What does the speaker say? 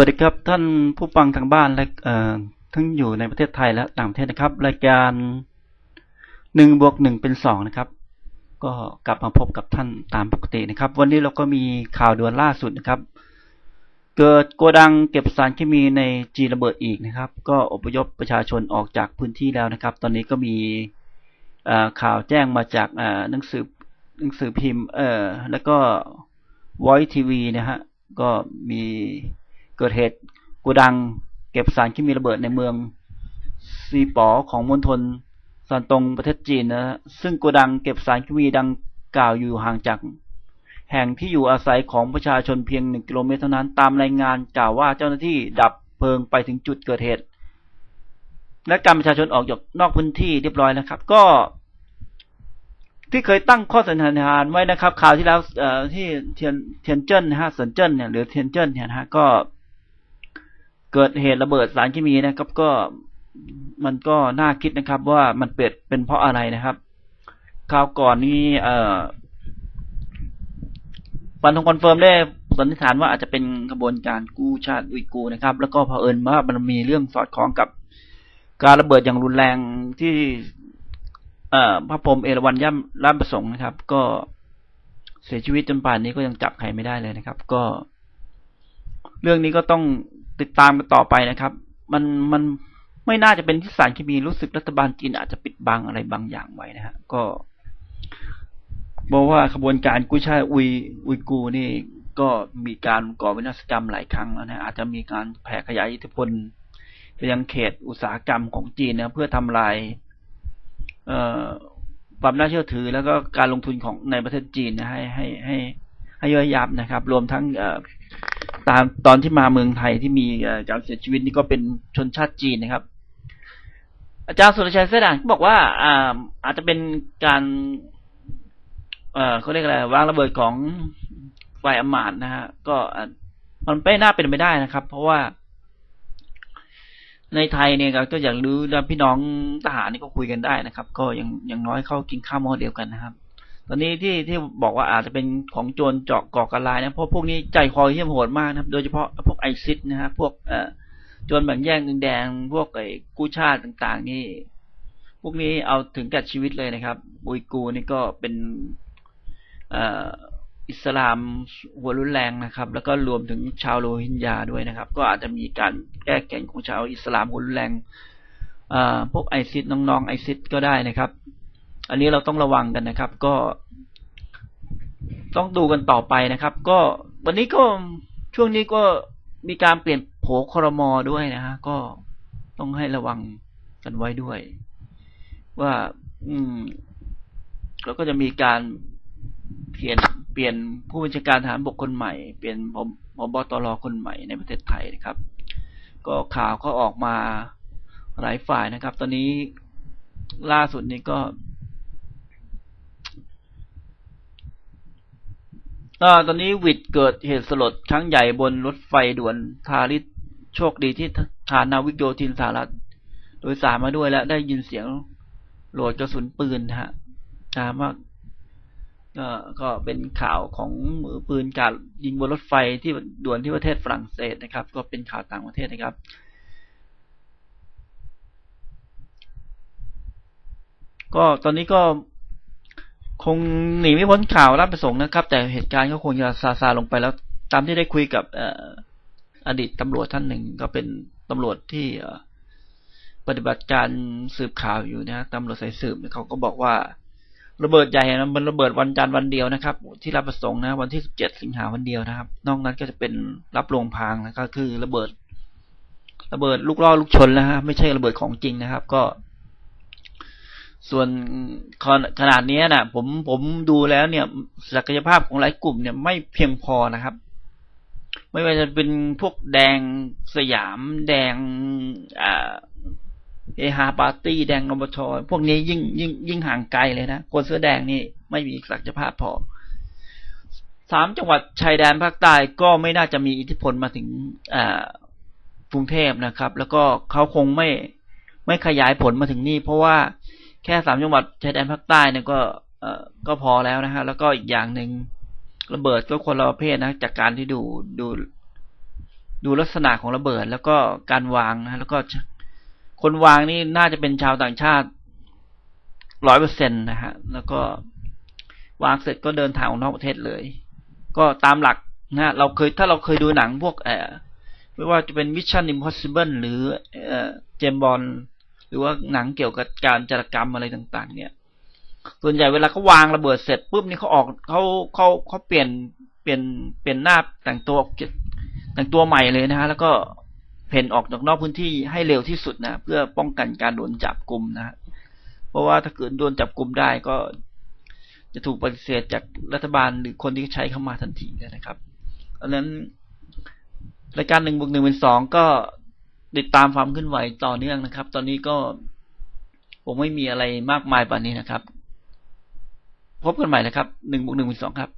วัสดีครับท่านผู้ฟังทางบ้านและเอ่อทั้งอยู่ในประเทศไทยและต่างประเทศนะครับ รายการหนึ่งบวกหนึ่งเป็นสองนะครับ ก็กลับมาพบกับท่านตามปกตินะครับ วันนี้เราก็มีข่าวด่วนล่าสุดนะครับ เกิดโกดังเก็บสารเคมีในจีนระเบิดอีกนะครับ ก็อพยพประชาชนออกจากพื้นที่แล้วนะครับ ตอนนี้ก็มีข่าวแจ้งมาจากหนังสือหนังสือพิมพ์ เอ่อแล้วก็ Voice TV นะฮะก็มี เกิดเหตุโกดังเก็บสารเคมีระเบิดในเมืองซีป๋อของมณฑลซานตงประเทศจีนนะซึ่งโกดังเก็บสารเคมีดังกล่าวอยู่ห่างจาก แห่งที่อยู่อาศัยของประชาชนเพียงหนึ่งกิโลเมตรเท่านั้นตามรายงานกล่าวว่าเจ้าหน้าที่ดับเพลิงไปถึงจุดเกิดเหตุ และการประชาชนออกจากนอกพื้นที่เรียบร้อยนะครับ ก็ที่เคยตั้งข้อสันนิษฐานไว้นะครับข่าวที่แล้วที่เทียนเทียนเจิ้นนะฮะเซินเจิ้นเนี่ยหรือเทียนเจิ้นเนี่ยนะฮะก็ กิดเหตุระเบิดสารเคมีนะครับก็มันก็น่าคิดนะครับ ว่ามันเปิดเป็นเพราะอะไรนะครับคราวก่อนนี้เอ่อปันทงคอนเฟิร์มได้สันนิษฐานว่าอาจจะเป็นกระบวนการกู้ชาติอุยกูนะครับ แล้วก็เผอิญว่ามันมีเรื่องสอดคล้องกับการระเบิดอย่างรุนแรงที่ เอ่อพระพรหมเอราวัณย่ำร่ำประสงค์นะครับ ก็เสียชีวิตจนป่านนี้ก็ยังจับใครไม่ได้เลยนะครับ ก็ เรื่องนี้ก็ต้อง ติดตามกันต่อไปนะครับ มันมันไม่น่าจะเป็นที่สารเคมีรู้สึกรัฐบาลจีนอาจจะปิดบังอะไรบางอย่างไว้นะฮะก็บอกว่าขบวนการกู้ชาติอุยอุยกูนี่ก็มีการก่อวินาศกรรมหลายครั้งแล้วนะอาจจะมีการแผ่ขยายอิทธิพลไปยังเขตอุตสาหกรรมของจีนนะเพื่อทำลายเอความน่าเชื่อถือ แล้วก็การลงทุนของในประเทศจีนนะให้ให้ให้ให้ย่อยยับนะครับ รวมทั้งเอ ตามตอนที่มาเมืองไทยที่มีอ่อการเสียชีวิตนี่ก็เป็นชนชาติจีนนะครับ อาจารย์สุรชัยเสดานก็บอกว่าอ่าอาจจะเป็นการเอ่อเขาเรียกอะไรวางระเบิดของฝ่ายอมาตนะฮะก็มันไม่น่าเป็นไปได้นะครับ เพราะว่า ในไทยเนี่ยก็อย่างรู้แล้วพี่น้องทหารนี่ก็คุยกันได้นะครับ ก็ยังยังน้อยเข้ากินข้าวหม้อเดียวกันนะครับ ตอนนี้ที่ที่บอกว่าอาจจะเป็นของโจรเจาะก่อการร้ายนะเพราะพวกนี้ใจคอเหี้ยมโหดมากนะครับ โดยเฉพาะพวกไอซิสนะฮะพวกเอ่อโจรแบ่งแย่งเงินแดง พวกไอ้กู้ชาติต่างๆ นี่ พวกนี้เอาถึงกับชีวิตเลยนะครับ อุยกูนี่ก็เป็นออิสลามหัวรุนแรงนะครับ แล้วก็รวมถึงชาวโรฮิงญาด้วยนะครับ ก็อาจจะมีการแก้แก่งของชาวอิสลามหัวรุนแรงพวกไอซิสน้องๆไอซิสก็ได้นะครับ อันนี้เราต้องระวังกันนะครับ ก็ ต้องดูกันต่อไปนะครับ ก็วันนี้ก็ช่วงนี้ก็มีการเปลี่ยนโผครมอด้วยนะฮะก็ต้องให้ระวังกันไว้ด้วย ว่า อืมแล้วก็จะมีการเปลี่ยนเปลี่ยนผู้บัญชาการทหารบกคนใหม่ เปลี่ยนพบบตรคนใหม่ในประเทศไทยนะครับ ก็ข่าวก็ออกมาหลายฝ่ายนะครับ ตอนนี้ล่าสุดนี้ก็อ่า ตอนนี้วิดเกิดเหตุสลดครั้งใหญ่บนรถไฟด่วนทาริสโชคดีที่ฐานนาวิกโยธินสหรัฐ โดยสารมาด้วยและได้ยินเสียงโหลดกระสุนปืนนะฮะถามว่าก็ก็เป็นข่าวของมือปืนการยิงบนรถไฟที่ด่วนที่ประเทศฝรั่งเศสนะครับ ก็เป็นข่าวต่างประเทศนะครับ ก็ตอนนี้ก็ คงหนีไม่พ้นข่าวรับประสงค์นะครับ แต่เหตุการณ์ก็คงจะซาซาลงไปแล้ว ตามที่ได้คุยกับอดีตตำรวจท่านหนึ่งก็เป็นตำรวจที่ปฏิบัติการสืบข่าวอยู่นะตำรวจสายสืบเขาก็บอกว่า ระเบิดใหญ่นะมันระเบิดวันจันทร์วันเดียวนะครับ ที่รับประสงค์นะ วันที่สิบเจ็ดสิงหาวันเดียวนะครับ นอกนั้นก็จะเป็นรับโรงพางนะครับคือระเบิด ระเบิดลูกล่อลูกชนแล้วฮะไม่ใช่ระเบิดของจริงนะครับ ก็ ส่วนขนาดนี้นะผมผมดูแล้วเนี่ยศักยภาพของหลายกลุ่มเนี่ยไม่เพียงพอนะครับ ไม่ว่าจะเป็นพวกแดงสยามแดงเอฮาปาร์ตี้แดงนบชพวกนี้ยิ่งยิ่งยิ่งห่างไกลเลยนะคนเสื้อแดงนี่ไม่มีศักยภาพพอสามจังหวัดชายแดนภาคใต้ก็ไม่น่าจะมีอิทธิพลมาถึงกรุงเทพนะครับ แล้วก็เขาคงไม่ไม่ขยายผลมาถึงนี่เพราะว่า แค่สามจังหวัดชายแดนภาคใต้เนี่ยก็เออก็พอแล้วนะฮะ แล้วก็อีกอย่างหนึ่งระเบิดก็คนละประเภทนะ จากการที่ดูดู ดูลักษณะของระเบิด แล้วก็การวางนะแล้วก็คนวางนี่น่าจะเป็นชาวต่างชาติร้อยเปอร์เซ็นตนะฮะ แล้วก็วางเสร็จก็เดินทางออกนอกประเทศเลย ก็ตามหลักนะเราเคยถ้าเราเคยดูหนังพวกเออไม่ว่าจะเป็น Mission Impossible หรือเออเจมบอล หรือว่าหนังเกี่ยวกับการจารกรรมอะไรต่างๆ เนี่ยส่วนใหญ่เวลาเขาวางระเบิดเสร็จปุ๊บนี่เขาออกเขาเขาเขาเปลี่ยนเปลี่ยนเปลี่ยนหน้าแต่งตัวแต่งตัวใหม่เลยนะฮะแล้วก็เพ่นออกจากนอกพื้นที่ให้เร็วที่สุดนะเพื่อป้องกันการโดนจับกลุ่มนะเพราะว่าถ้าเกิดโดนจับกลุ่มได้ก็ จะถูกปฏิเสธจากรัฐบาลหรือคนที่ใช้เข้ามาทันทีนะครับดังนั้นรายการหนึ่งบวกหนึ่งเป็นสองก็ ติดตามความเคลื่อนไหวต่อเนื่องนะครับ ตอนนี้ก็ผมไม่มีอะไรมากมายป่านนี้นะครับ พบกันใหม่นะครับหนึ่งบวกหนึ่งเป็นสองครับ